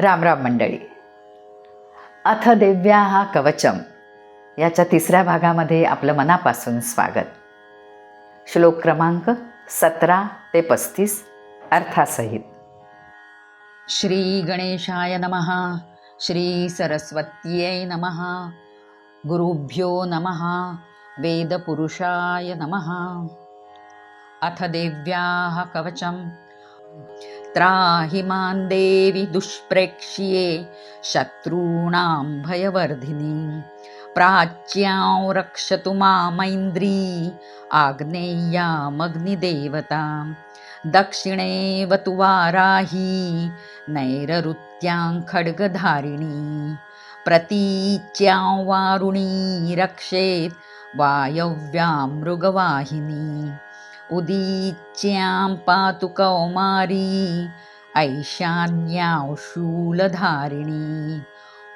राम राम मंडळी. अथ देव्या हा कवचम याच्या तिसऱ्या भागामध्ये आपलं मनापासून स्वागत. श्लोक क्रमांक सतरा ते पस्तीस अर्थासहित. श्री गणेशाय नमः. श्री सरस्वत्यै नमः. गुरुभ्यो नमः. वेदपुरुषाय नमः. अथ देव्याः कवचम् त्राहि मां देवि दुष्प्रेक्ष्ये शत्रूणां भयवर्धिनी। प्राच्यां रक्षतु मामैन्द्री आग्नेय्यामग्निदेवतां दक्षिणे वतु वाराही नैररुत्यां खड्गधारिणी। प्रतीच्यां वारुणी रक्षेत् वायव्यां मृगवाहिनी उदीच्यां पातु कौमारी ऐशान्यां शूलधारिणी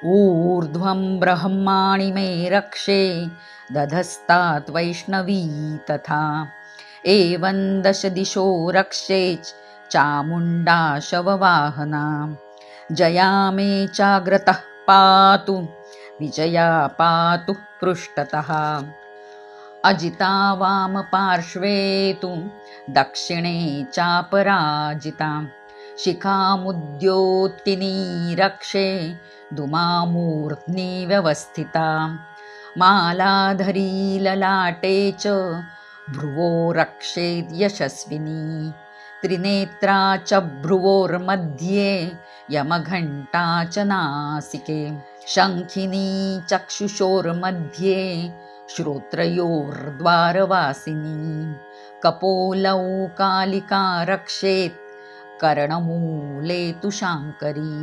ऊर्ध्वं ब्रह्माणि मे रक्षे दधस्तात् वैष्णवी तथा। एवं दशदिशो रक्षेच चामुण्डा शववाहना। जया मे चाग्रतः पातु विजया पातु पृष्ठतः अजिता वामपार्श्वे तु दक्षिणे चापराजिता। शिखामुद्योत्तिनी रक्षे धुमामूर्ध्नि व्यवस्थिता। मालाधरी ललाटे च भ्रुवो रक्षेत् यशस्विनी। त्रिनेत्रा च भ्रुवोर्मध्ये यमघण्टा च नासिके। शङ्खिनी चक्षुषोर्मध्ये श्रोत्रयोर्द्वारवासिनी कपोलौ कालिका रक्षेत् कर्णमूले तु शाङ्करी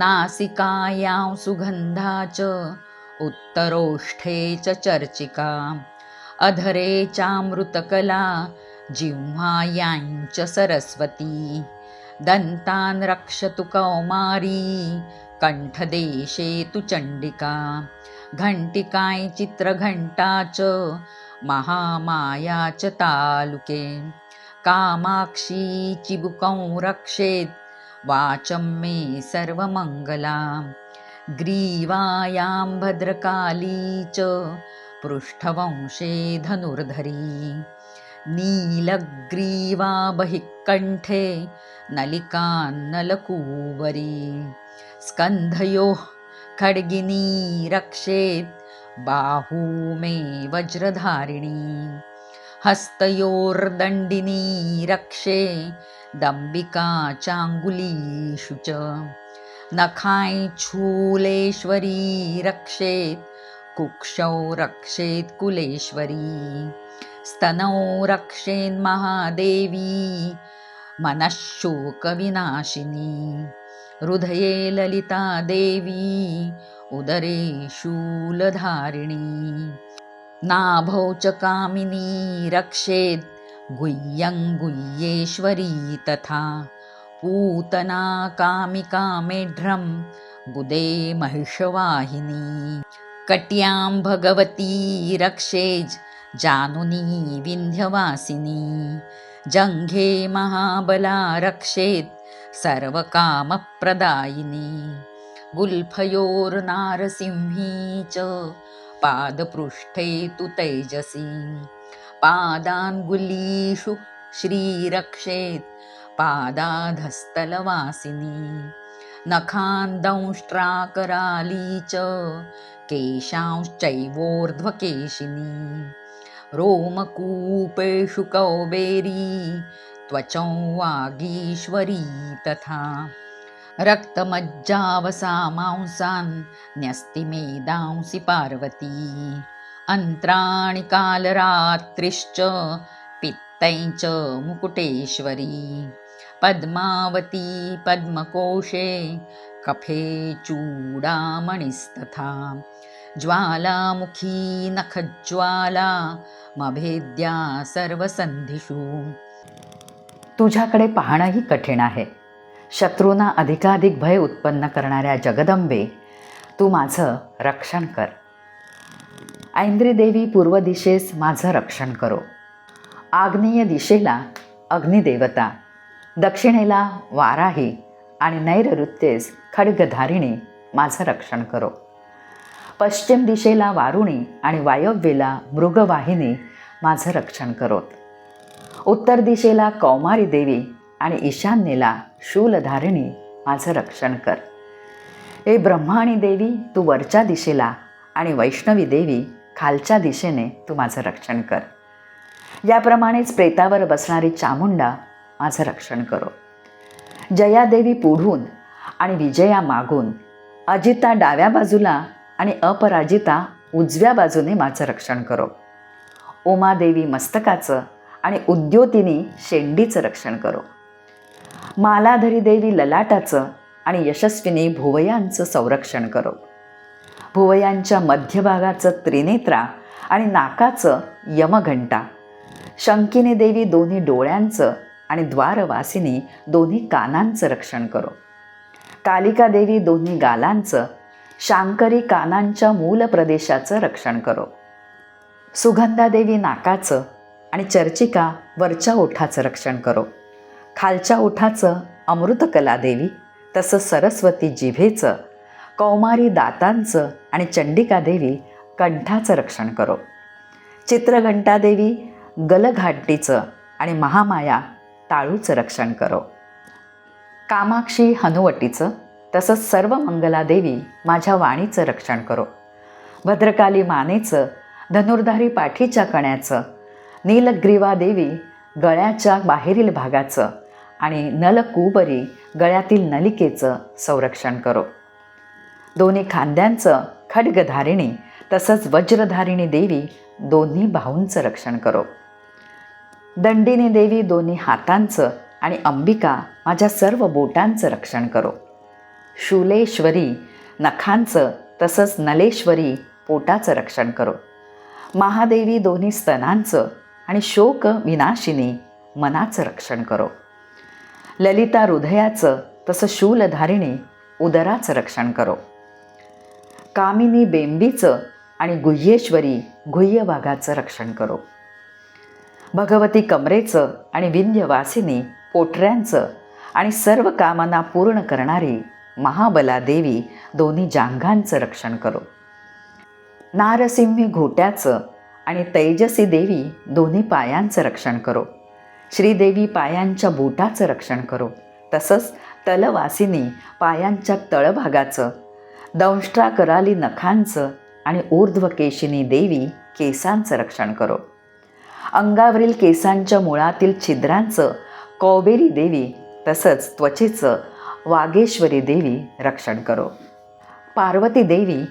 नासिकायां सुगन्धा च उत्तरोष्ठे च चर्चिका अधरे चामृतकला जिह्वायां च सरस्वती दन्तान् रक्षतु कौमारी कण्ठदेशे तु चण्डिका। घंटिकाय चित्रघण्टा च महामाया च तालुके. कामाक्षी चिबुकं रक्षेत् वाचं मे सर्वमङ्गला ग्रीवायां भद्रकाली च पृष्ठवंशे धनुर्धरी. नीलग्रीवा बहिःकण्ठे नलिकान्नलकूवरी स्कन्धयोः खड्गिनी रक्षेत् बाहू मे वज्रधारिणी। हस्तयोर्दण्डिनी रक्षे दम्बिका चाङ्गुलीषु च। नखाय छूलेश्वरी रक्षेत् कुक्षौ रक्षेत् कुलेश्वरी। स्तनौ रक्षेन्महादेवी मनःशोकविनाशिनी। हृदये ललिता देवी उदरे शूलधारिणी। नाभौ च कामिनी रक्षेत् गुह्यं गुह्येश्वरी तथा। पूतना कामिका मेढ्रं गुदे महिषवाहिनी। कट्यां भगवती रक्षेज् जानुनी विन्ध्यवासिनी। जङ्घे महाबला रक्षेत् सर्वकामप्रदायिनी गुल्फयोर्नारसिंही च पादपृष्ठे तु तैजसी पादाङ्गुलीषु श्रीरक्षेत् पादाधस्तलवासिनी नखान्दंष्ट्राकराली च केशांश्चैवोर्ध्वकेशिनी रोमकूपेषु कौबेरी त्वचौ वागीश्वरी तथा न्यस्ति मेदांसि पार्वती। अन्त्राणि कालरात्रिश्च पित्तै च मुकुटेश्वरी। पद्मावती पद्मकोशे कफे चूडामणिस्तथा। ज्वालामुखी नखज्वाला मभेद्या सर्वसन्धिषु। तुझ्याकडे पाहणंही कठीण आहे. शत्रूंना अधिकाधिक भय उत्पन्न करणाऱ्या जगदंबे तू माझं रक्षण कर. ऐंद्री देवी पूर्व दिशेस माझं रक्षण करो. आग्नेय दिशेला अग्निदेवता दक्षिणेला वाराही आणि नैरऋत्येस खड्गधारिणी माझं रक्षण करो. पश्चिम दिशेला वारुणी आणि वायव्येला मृगवाहिनी माझं रक्षण करोत. उत्तर दिशेला कौमारी देवी आणि ईशान्येला शूलधारिणी माझं रक्षण कर. हे ब्रह्माणी देवी तू वरच्या दिशेला आणि वैष्णवी देवी खालच्या दिशेने तू माझं रक्षण कर. याप्रमाणेच प्रेतावर बसणारी चामुंडा माझं रक्षण करो. जयादेवी पुढून आणि विजया मागून अजिता डाव्या बाजूला आणि अपराजिता उजव्या बाजूने माझं रक्षण करो. उमादेवी मस्तकाचं आणि उद्योतिनी शेंडीचं रक्षण करो. मालाधरी देवी ललाटाचं आणि यशस्विनी भुवयांचं संरक्षण करो. भुवयांच्या मध्यभागाचं त्रिनेत्रा आणि नाकाचं यमघंटा. शंकिनी देवी दोन्ही डोळ्यांचं आणि द्वारवासिनी दोन्ही कानांचं रक्षण करो. कालिका देवी दोन्ही गालांचं शांकरी कानांच्या मूल प्रदेशाचं रक्षण करो. सुगंधादेवी नाकाचं आणि चर्चिका वरच्या ओठाचं रक्षण करो. खालच्या ओठाचं अमृतकला देवी तसंच सरस्वती जिभेचं कौमारी दातांचं आणि चंडिका देवी कंठाचं रक्षण करो. चित्रघंटादेवी गलघाटीचं आणि महामाया टाळूचं रक्षण करो. कामाक्षी हनुवटीचं तसंच सर्व मंगलादेवी माझ्या वाणीचं रक्षण करो. भद्रकाली मानेचं धनुर्धारी पाठीच्या कण्याचं नीलग्रीवा देवी गळ्याच्या बाहेरील भागाचं आणि नलकुबरी गळ्यातील नलिकेचं संरक्षण करो. दोन्ही खांद्यांचं खड्गधारिणी तसंच वज्रधारिणी देवी दोन्ही बाहूंचं रक्षण करो. दंडिनी देवी दोन्ही हातांचं आणि अंबिका माझ्या सर्व बोटांचं रक्षण करो. शूलेश्वरी नखांचं तसंच नलेश्वरी पोटाचं रक्षण करो. महादेवी दोन्ही स्तनांचं आणि शोक विनाशिनी मनाचं रक्षण करो. ललिता हृदयाचं तसं शूलधारिणी उदराचं रक्षण करो. कामिनी बेंबीचं आणि गुह्येश्वरी गुह्य भागाचं रक्षण करो. भगवती कमरेचं आणि विंध्यवासिनी पोटऱ्यांचं आणि सर्व कामना पूर्ण करणारी महाबला देवी दोन्ही जांघांचं रक्षण करो. नारसिंही घोट्याचं आणि तैजसी देवी दोन्ही पायांचं रक्षण करो. श्रीदेवी पायांच्या बोटाचं रक्षण करो. तसंच तलवासिनी पायांच्या तळभागाचं दंष्ट्रा कराली नखांचं आणि ऊर्ध्वकेशिनी देवी केसांचं रक्षण करो. अंगावरील केसांच्या मुळातील छिद्रांचं कौबेरी देवी तसंच त्वचेचं वागेश्वरी देवी रक्षण करो. पार्वती देवी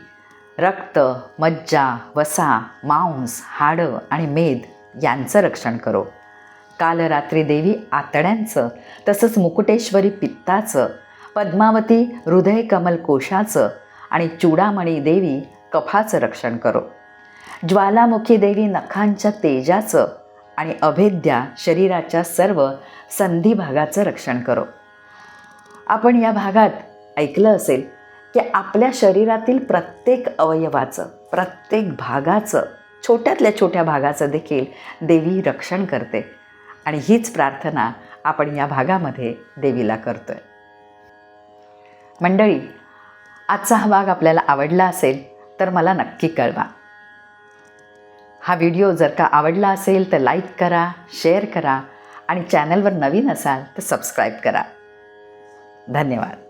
रक्त मज्जा वसा मांस हाडं आणि मेद यांचं रक्षण करो. काल रात्री देवी आतड्यांचं तसंच मुकुटेश्वरी पित्ताचं पद्मावती हृदय कमल कोशाचं आणि चूडामणी देवी कफाचं रक्षण करो. ज्वालामुखी देवी नखांच्या तेजाचं आणि अभेद्या शरीराच्या सर्व संधी भागाचं रक्षण करो. आपण या भागात ऐकलं असेल की आपल्या शरीरातील प्रत्येक अवयवाचं प्रत्येक भागाचं छोट्यातल्या छोट्या भागाचं देखील देवी रक्षण करते. आणि हीच प्रार्थना आपण या भागामध्ये देवीला करतो आहे मंडळी आजचा हा भाग आपल्याला आवडला असेल तर मला नक्की कळवा. हा व्हिडिओ जर का आवडला असेल तर लाईक करा शेअर करा आणि चॅनलवर नवीन असाल तर सबस्क्राईब करा. धन्यवाद.